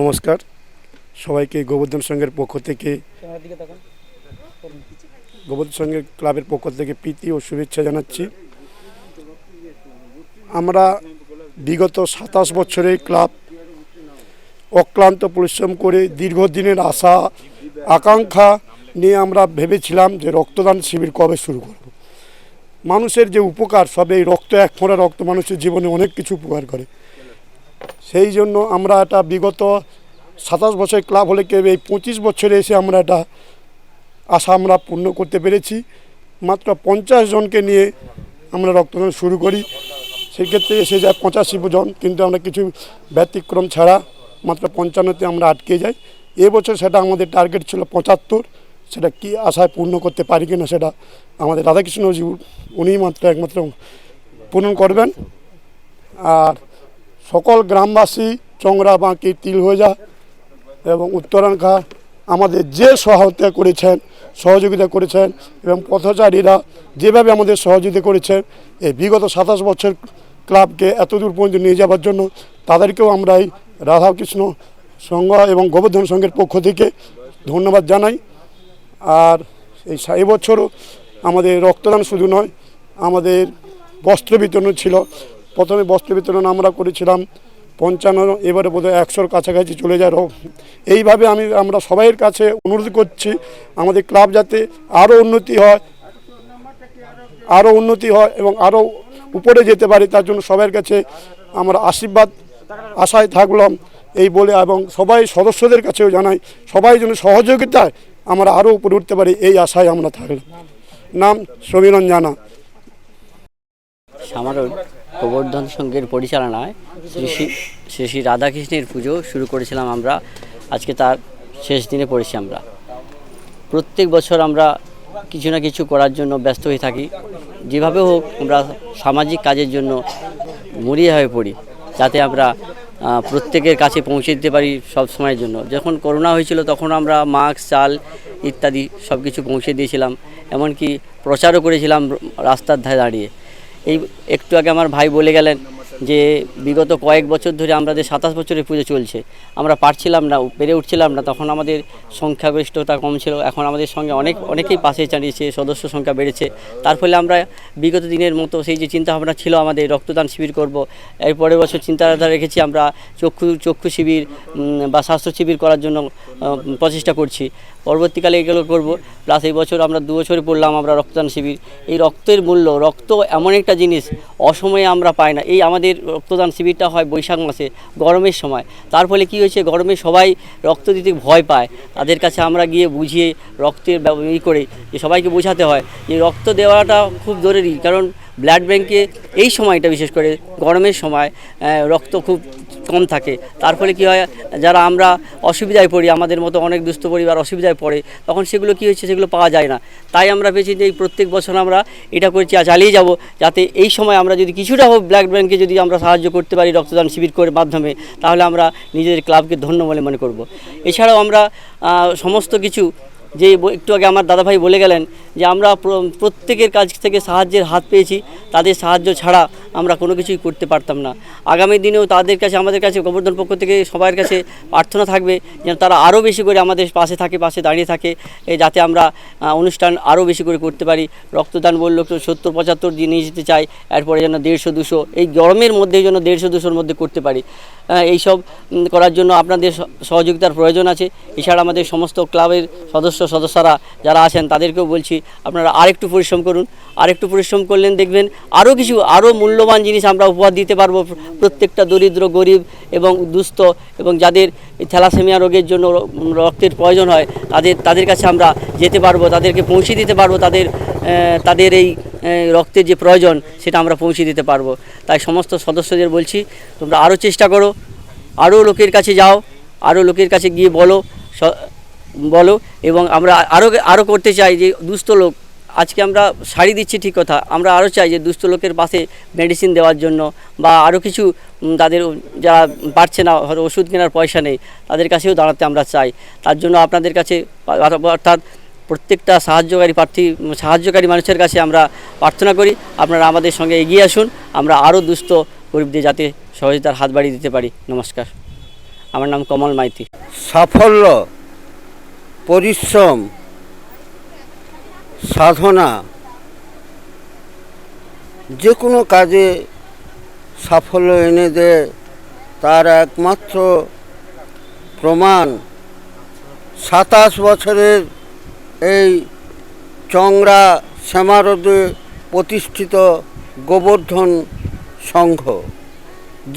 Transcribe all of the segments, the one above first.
নমস্কার। সবাইকে গোবর্ধন সংঘের পক্ষ থেকে গোবর্ধন সংঘের ক্লাবের পক্ষ থেকে প্রীতি ও শুভেচ্ছা জানাচ্ছি। আমরা বিগত সাতাশ বছরের ক্লাব অক্লান্ত পরিশ্রম করে দীর্ঘদিনের আশা, আকাঙ্ক্ষা নিয়ে আমরা ভেবেছিলাম যে রক্তদান শিবির কবে শুরু করব। মানুষের যে উপকার, সবে এই রক্ত, এক ফোঁড়া রক্ত মানুষের জীবনে অনেক কিছু উপকার করে। সেই জন্য আমরা এটা বিগত সাতাশ বছর ক্লাব হলে কেউ এই পঁচিশ বছরে এসে আমরা এটা আশা আমরা পূর্ণ করতে পেরেছি। মাত্র পঞ্চাশ জনকে নিয়ে আমরা রক্তদান শুরু করি। সেক্ষেত্রে এসে যায় পঁচাশি জন, কিন্তু আমরা কিছু ব্যতিক্রম ছাড়া মাত্র পঞ্চান্নতে আমরা আটকে যাই। এবছর সেটা আমাদের টার্গেট ছিল পঁচাত্তর। সেটা কি আশায় পূর্ণ করতে পারি কিনা সেটা আমাদের রাধাকৃষ্ণজি উনিই মাত্র একমাত্র পূরণ করবেন। আর সকল গ্রামবাসী চংরা বাঁকি তিলহজা এবং উত্তরাঙ্কা আমাদের যে সহায়তা করেছেন, সহযোগিতা করেছেন এবং পথচারীরা যেভাবে আমাদের সহযোগিতা করেছেন, এই বিগত সাতাশ বছর ক্লাবকে এত দূর পর্যন্ত নিয়ে যাওয়ার জন্য তাদেরকেও আমরা এই রাধাকৃষ্ণ সংঘ এবং গোবর্ধন সংঘের পক্ষ থেকে ধন্যবাদ জানাই। আর এই এবছরও আমাদের রক্তদান শুধু নয়, আমাদের বস্ত্র বিতরণ ছিল। প্রথমে বস্ত্র বিতরণ আমরা করেছিলাম, পঞ্চান্ন এবারে বোধহয় একশোর কাছাকাছি চলে যায় এইভাবে আমি, আমরা সবাইয়ের কাছে অনুরোধ করছি, আমাদের ক্লাব যাতে আরও উন্নতি হয়, আরও উন্নতি হয় এবং আরও উপরে যেতে পারি, তার জন্য সবার কাছে আমরা আশীর্বাদ, আশায় থাকলাম এই বলে এবং সবাই সদস্যদের কাছেও জানাই, সবাই যেন সহযোগিতায় আমরা আরও উপরে উঠতে পারি, এই আশায় আমরা থাকলাম। নাম সমীরণ জানা। সামারণ। গোবর্ধন সংঘের পরিচালনায় শ্রী শ্রী শ্রী রাধাকৃষ্ণের পুজো শুরু করেছিলাম আমরা। আজকে তার শেষ দিনে পড়েছি আমরা। প্রত্যেক বছর আমরা কিছু না কিছু করার জন্য ব্যস্ত হয়ে থাকি। যেভাবে হোক আমরা সামাজিক কাজের জন্য মরিয়া হয়ে পড়ি, যাতে আমরা প্রত্যেকের কাছে পৌঁছে দিতে পারি সব সময়ের জন্য। যখন করোনা হয়েছিল তখন আমরা মাস্ক, চাল ইত্যাদি সব কিছু পৌঁছে দিয়েছিলাম। এমনকি প্রচারও করেছিলাম রাস্তার ধারে দাঁড়িয়ে। এই একটু আগে আমার ভাই বলে গেলেন যে বিগত কয়েক বছর ধরে আমাদের সাতাশ বছরের পুজো চলছে। আমরা পারছিলাম না, পেরে উঠছিলাম না, তখন আমাদের সংখ্যাগরিষ্ঠতা কম ছিল, এখন আমাদের সঙ্গে অনেক, অনেকেই পাশে চালিয়েছে, সদস্য সংখ্যা বেড়েছে। তার ফলে আমরা বিগত দিনের মতো সেই যে চিন্তাভাবনা ছিল আমাদের, রক্তদান শিবির করব, এর পরের বছর চিন্তাধারা রেখেছি আমরা চক্ষু চক্ষু শিবির বা স্বাস্থ্য শিবির করার জন্য প্রচেষ্টা করছি। পরবর্তীকালে এগুলো করব। প্লাস এই বছর আমরা দু বছরে পড়লাম আমরা রক্তদান শিবির। এই রক্তের মূল্য, রক্ত এমন একটা জিনিস অসময়ে আমরা পাই না। এই আমাদের রক্তদান শিবিরটা হয় বৈশাখ মাসে, গরমের সময়। তার ফলে কী হয়েছে, গরমে সবাই রক্ত দিতে ভয় পায়। তাদের কাছে আমরা গিয়ে বুঝিয়ে রক্তের ই করে যে সবাইকে বোঝাতে হয় যে রক্ত দেওয়াটা খুব জরুরি। কারণ ব্লাড ব্যাংকে এই সময়টা বিশেষ করে গরমের সময় রক্ত খুব কম থাকে। তার ফলে কী হয়, যারা আমরা অসুবিধায় পড়ি, আমাদের মতো অনেক দুস্থ পরিবার অসুবিধায় পড়ে, তখন সেগুলো কী হচ্ছে সেগুলো পাওয়া যায় না। তাই আমরা পেয়েছি যে এই প্রত্যেক বছর আমরা এটা করছি চালিয়ে যাব, যাতে এই সময় আমরা যদি কিছুটা হোক ব্লাড ব্যাংকে যদি আমরা সাহায্য করতে পারি রক্তদান শিবির করে মাধ্যমে, তাহলে আমরা নিজেদের ক্লাবকে ধন্য বলে মনে করব। এছাড়াও আমরা সমস্ত কিছু যে একটু আগে আমার দাদাভাই বলে গেলেন যে আমরা প্রত্যেকের কাছ থেকে সাহায্যের হাত পেয়েছি তাদের সাহায্য ছাড়া আমরা কোনো কিছুই করতে পারতাম না। আগামী দিনেও তাদের কাছে আমাদের কাছে গোবর্ধন পক্ষ থেকে সবার কাছে প্রার্থনা থাকবে যেন তারা আরও বেশি করে আমাদের পাশে থাকে পাশে দাঁড়িয়ে থাকে যাতে আমরা অনুষ্ঠান আরও বেশি করে করতে পারি। রক্তদান বলল তো সত্তর পঁচাত্তর দিয়ে নিয়ে যেতে চাই এরপরে যেন দেড়শো দুশো এই গরমের মধ্যে যেন দেড়শো দুশোর মধ্যে করতে পারি। আহ, এইসব উম, করার জন্য আপনাদের সহযোগিতার প্রয়োজন আছে। এছাড়া আমাদের সমস্ত ক্লাবের সদস্য সদস্যরা যারা আছেন তাদেরকেও বলছি আপনারা আরেকটু পরিশ্রম করুন, আরেকটু পরিশ্রম করলেন দেখবেন আরও কিছু আরও মূল্যবান জিনিস আমরা উপহার দিতে পারব প্রত্যেকটা দরিদ্র, গরিব এবং দুস্থ এবং যাদের থ্যালাসেমিয়া রোগের জন্য রক্তের প্রয়োজন হয়, তাদের তাদের কাছে আমরা যেতে পারব, তাদেরকে পৌঁছে দিতে পারব তাদের তাদের এই রক্তের যে প্রয়োজন সেটা আমরা পৌঁছে দিতে পারব। তাই সমস্ত সদস্যদের বলছি, তোমরা আরও চেষ্টা করো আরও লোকের কাছে যাও আরও লোকের কাছে গিয়ে বলো বলো, এবং আমরা আরও আরও করতে চাই যে দুস্থ লোক, আজকে আমরা শাড়ি দিচ্ছি ঠিক কথা, আমরা আরও চাই যে দুস্থ লোকের পাশে মেডিসিন দেওয়ার জন্য, বা আরও কিছু তাদের যারা পারছে না, হয়তো ওষুধ কেনার পয়সা নেই, তাদের কাছেও দাঁড়াতে আমরা চাই। তার জন্য আপনাদের কাছে অর্থাৎ প্রত্যেকটা সাহায্যকারী প্রার্থী, সাহায্যকারী মানুষের কাছে আমরা প্রার্থনা করি, আপনারা আমাদের সঙ্গে এগিয়ে আসুন, আমরা আরও দুস্থ গরিবদের যাতে সহযোগিতার হাত বাড়িয়ে দিতে পারি। নমস্কার। আমার নাম কমল মাইতি। সাফল্য পরিশ্রম, সাধনা, যে কোনো কাজে সাফল্য এনে দেয়, তার একমাত্র প্রমাণ। সাতাশ বছরের এই চংড়া শ্যামারদে প্রতিষ্ঠিত গোবর্ধন সংঘ।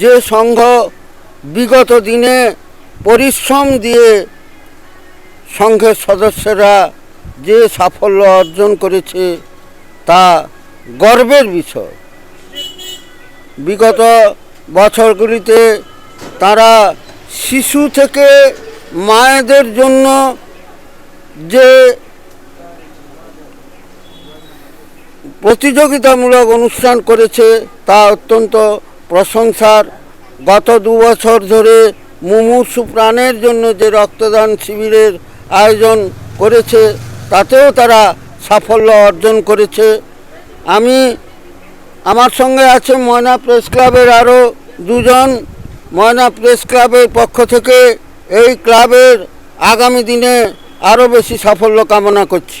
যে সংঘ বিগত দিনে পরিশ্রম দিয়ে সংঘের সদস্যরা যে সাফল্য অর্জন করেছে তা গর্বের বিষয়। বিগত বছরগুলিতে তারা শিশু থেকে মায়েদের জন্য যে প্রতিযোগিতামূলক অনুষ্ঠান করেছে তা অত্যন্ত প্রশংসার। গত দু বছর ধরে মুমূর্ষু প্রাণের জন্য যে রক্তদান শিবিরের আয়োজন করেছে, তাতেও তারা সাফল্য অর্জন করেছে। আমি, আমার সঙ্গে আছে ময়না প্রেস ক্লাবের আরও দুজন। ময়না প্রেস ক্লাবের পক্ষ থেকে এই ক্লাবের আগামী দিনে আরও বেশি সাফল্য কামনা করছি।